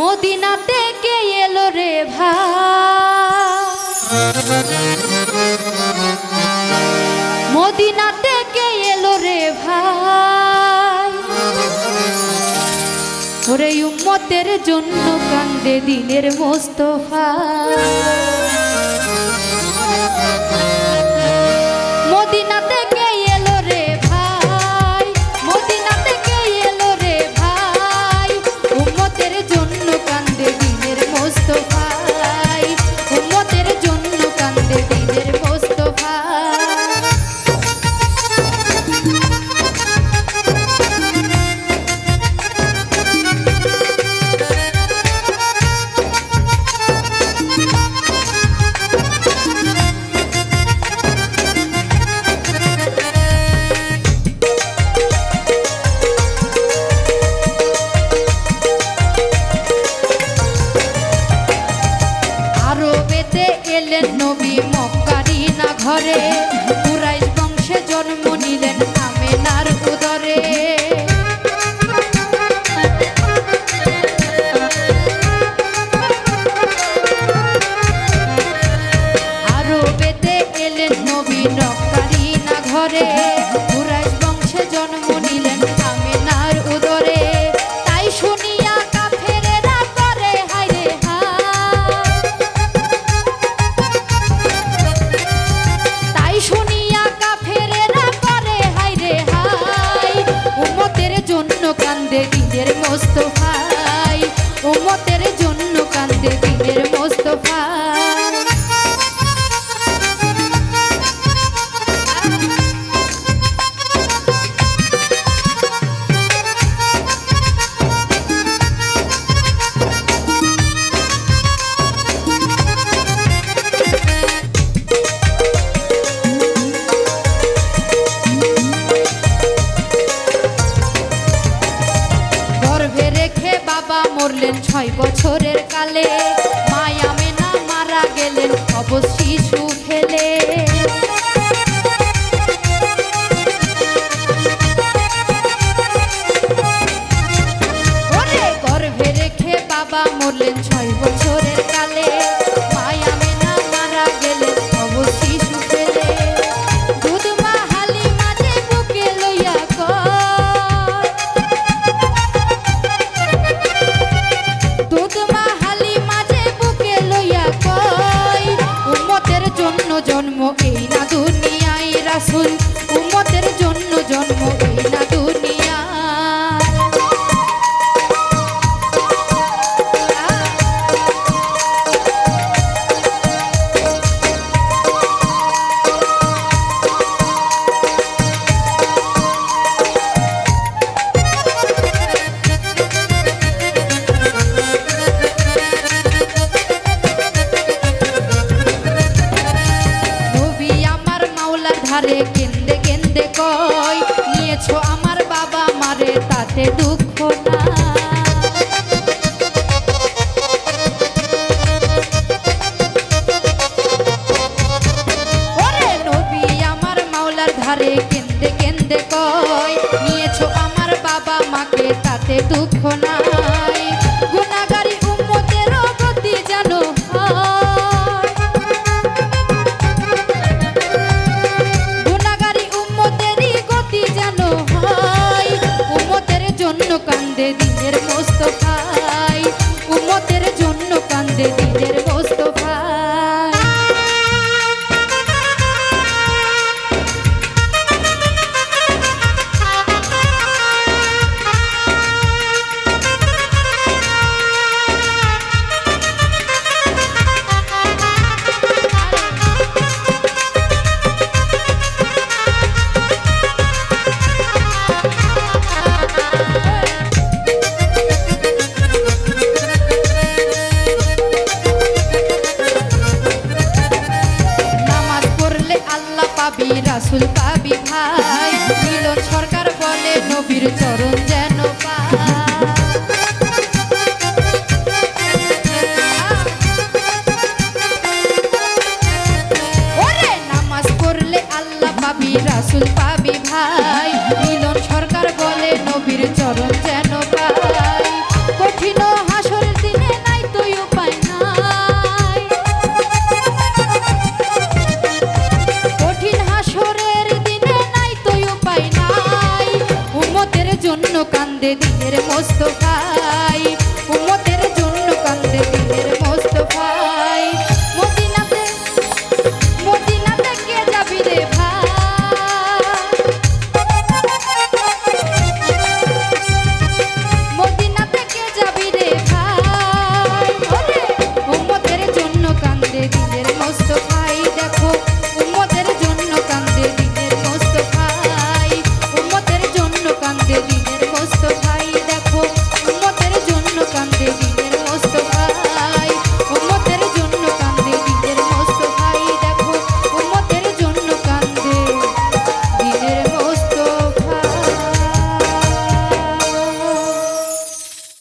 Medina কে এলো রে ভাই? মদিনা থেকে এলো রে ভাই? ওরে উম্মতের জন্য কান্দে দিনের মোস্তফা। ঘরে পুরাইশ বংশে জন্ম নিলেন আমেনার উদরে। আরও বেতে এলেন নবী কারিনা ঘরে। দিনের বাবা মরলেন ছয় বছরের কালে। মায়া মেনা মারা গেলেন, অবশ শিশু ফেলে। গর্ভে রেখে বাবা মরলেন ছয় বছরের ধারে কেন্দে কেন্দে কয়, নিয়েছো আমার বাবা মারে, তাতে দুঃখ না ধারে কেন্দে কেন্দে কয়, নিয়েছো আমার বাবা মাকে, তাতে দুঃখ নাই। দিনের মোস্তফাই নবীর চরণ যেন নামাজ পড়লে আল্লাহ পাবি, রাসুল পাবি ভাই। মিলন সরকার বলে নবীর চরণ যেন কান্দে দিনের মস্ত খাই